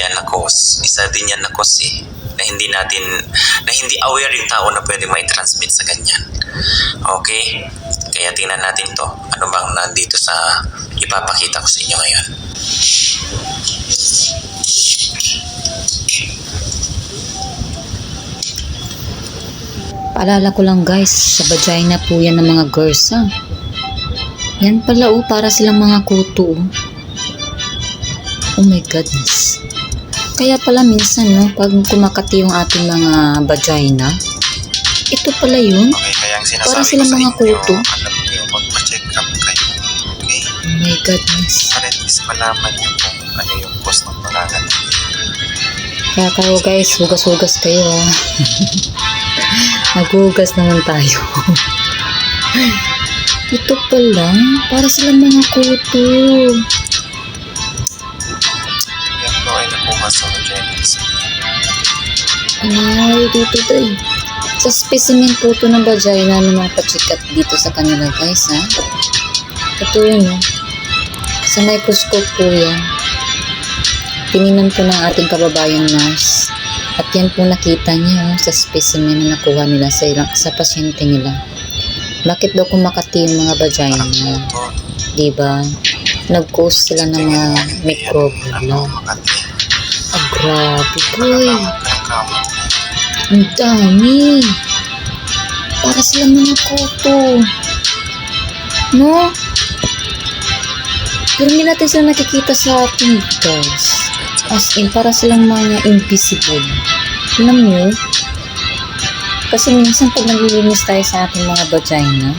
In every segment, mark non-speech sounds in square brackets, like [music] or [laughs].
yan na cause. Isa din yan na cause eh. Na hindi natin, na hindi aware yung tao na pwede may transmit sa ganyan. Okay? Kaya tingnan natin to. Ano bang nandito sa ipapakita ko sa inyo ngayon. Paalala ko lang guys, sa vagina po yan ng mga girls ha. Yan pala oh, para silang mga kuto oh. Oh my goodness. Kaya pala minsan no, pag kumakati yung ating mga vagina, ito pala yun. Okay, kaya ang sinasabi Para silang mga kuto. alam niyo, magpa-check up kayo. Okay? Oh my goodness. Para at least malaman niyo kung ano yung cause ng panganganak. Kaya kayo guys, hugas-hugas kayo ha. [laughs] Naghugas naman tayo. [laughs] Ito pala, para silang mga kuto. Ay, dito tayo. Sa specimen po ito ng vagina ng mga pachikat dito sa kanila guys ha. Ito yun oh. Sa microscope po yan. Tininan po ng ating kababayan nurse. At yan po nakita niya oh, sa specimen na nakuha nila sa, ilang- sa pasyente nila. Bakit daw kumakati yung mga vagina? Diba? Nag-cause sila ng mga microbe. Ano, No? Ah, grabe boy. Ang dami. Para sila mga kuto. No? Pero hindi natin sila nakikita sa guys. As in, para silang mga invisible. Alam nyo? Kasi minsan pag naglilinis tayo sa ating mga vagina,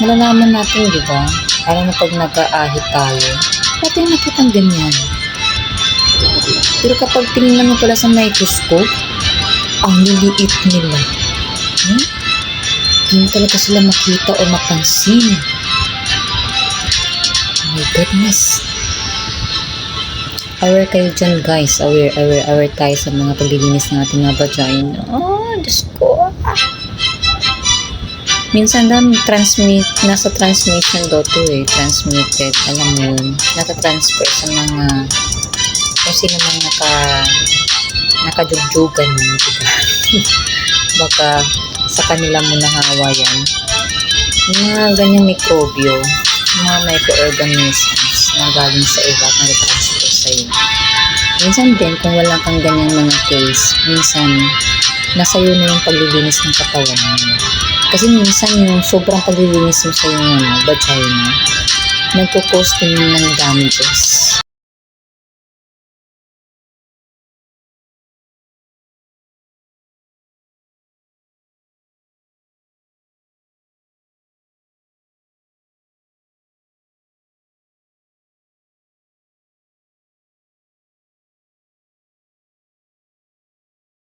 malalaman natin, di ba? Parang na pag nag-aahit tayo, natin nakita ang ganyan. Pero kapag tinignan mo pala sa microscope, ang liliit nila. Hmm? Hindi talaga sila makita o mapansin. Oh my goodness. Aware kayo dyan guys. Aware, aware, aware tayo sa mga paglilinis ng ating mga vagina. Oh, Diyos ko. Minsan daw transmit, nasa transmission daw to eh. Transmitted. Alam mo yun. Nata-transfer sa mga kung sino man naka nakajugjugan mo, di ba? Baka sa kanila mo nahawa yan. Yung mga ganyang mikrobyo, yung mga microorganisms na galing sa iba at nag-transfer sa iyo. Minsan din, kung wala kang ganyang mga case, minsan, nasa iyo na yung paglilinis ng katawan mo. Kasi minsan yung sobrang paglilinis mo sa yung ano, vagina, nagpo-cause din ng damages.